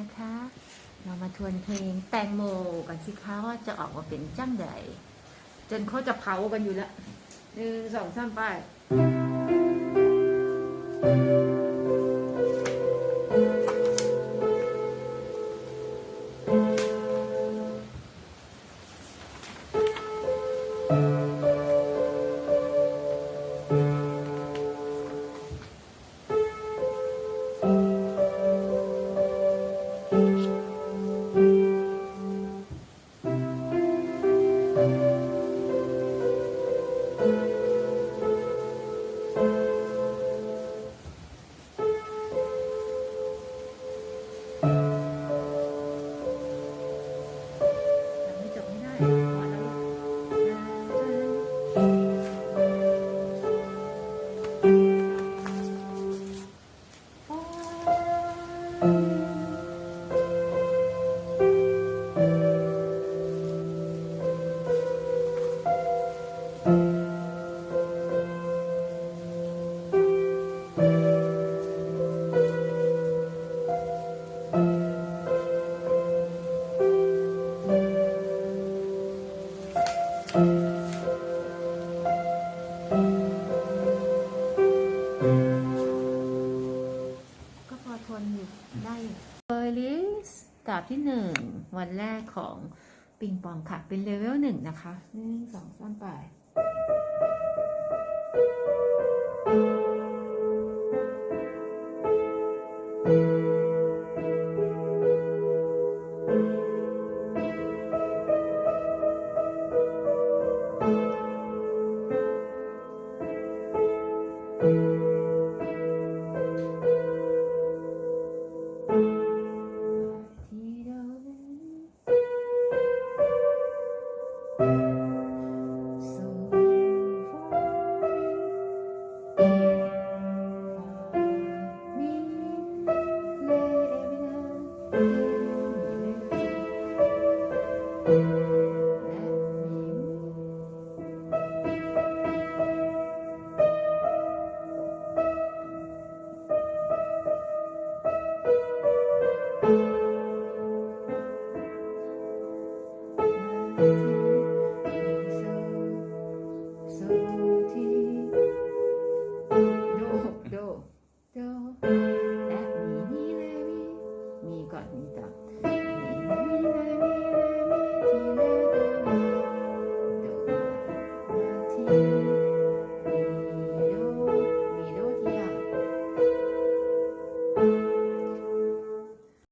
นะคะ เรามาทวนเพลงแตงโมกันสิคะว่าจะออกมาเป็นจังใดจนเขาจะเผากันอยู่แล้วหนึ่งสองสามไป เบอร์ลิสกราบที่หนึ่งวันแรกของปิงปองค่ะ เป็นเลเวลหนึ่งนะคะหนึ่งสองสามไป